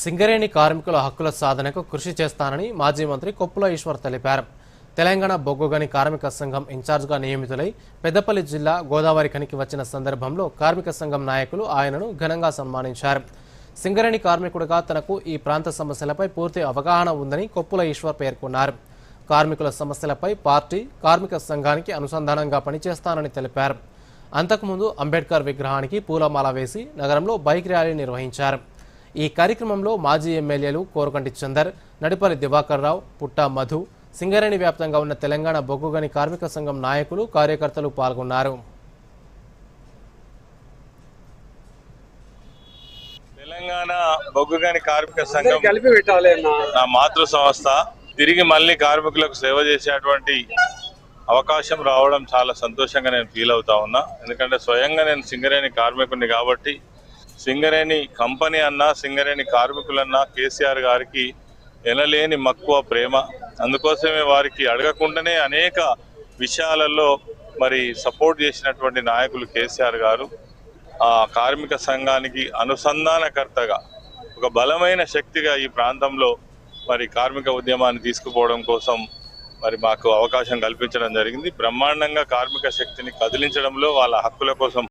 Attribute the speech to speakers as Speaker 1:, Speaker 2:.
Speaker 1: సింగరేణి కార్మికుల హక్కుల సాధనకు కృషి చేస్తానని మాజీ మంత్రి కొప్పుల ఈశ్వర్ తెలిపారు. తెలంగాణ బొగ్గుగని కార్మిక సంఘం ఇన్ఛార్జ్గా నియమితులై పెద్దపల్లి జిల్లా గోదావరి ఖనికి వచ్చిన సందర్భంలో కార్మిక సంఘం నాయకులు ఆయనను ఘనంగా సన్మానించారు. సింగరేణి కార్మికుడిగా తనకు ఈ ప్రాంత సమస్యలపై పూర్తి అవగాహన ఉందని కొప్పుల ఈశ్వర్ పేర్కొన్నారు. కార్మికుల సమస్యలపై పార్టీ కార్మిక సంఘానికి అనుసంధానంగా పనిచేస్తానని తెలిపారు. అంతకుముందు అంబేద్కర్ విగ్రహానికి పూలమాల వేసి నగరంలో బైక్ ర్యాలీ నిర్వహించారు. ఈ కార్యక్రమంలో మాజీ ఎమ్మెల్యేలు కోరకంటి చందర్ నడిపల్లి దివాకర్ రావు పుట్టా మధు సింగరేణి వ్యాప్తంగా ఉన్న తెలంగాణ బొగ్గుగని కార్మిక సంఘం నాయకులు కార్యకర్తలు పాల్గొన్నారు.
Speaker 2: తెలంగాణ బొగ్గుగని కార్మిక సంఘం
Speaker 3: కలిపి పెట్టాలి అన్న.
Speaker 2: నా మాతృ సంస్థ తిరిగి మళ్ళీ కార్మికులకు సేవ చేసేటువంటి అవకాశం రావడం చాలా సంతోషంగా నేను ఫీల్ అవుతా ఉన్నా. ఎందుకంటే స్వయంగా నేను సింగరేణి కార్మికుడిని కాబట్టి సింగరేణి కంపెనీ అన్నా సింగరేణి కార్మికులన్నా కేసీఆర్ గారికి ఎనలేని మక్కువ ప్రేమ. అందుకోసమే వారికి అడగకుండానే అనేక విషయాలలో మరి సపోర్ట్ చేసినటువంటి నాయకులు కేసీఆర్ గారు. ఆ కార్మిక సంఘానికి అనుసంధానకర్తగా ఒక బలమైన శక్తిగా ఈ ప్రాంతంలో మరి కార్మిక ఉద్యమాన్ని తీసుకుపోవడం కోసం మరి మాకు అవకాశం కల్పించడం జరిగింది. బ్రహ్మాండంగా కార్మిక శక్తిని కదిలించడంలో వాళ్ళ హక్కుల కోసం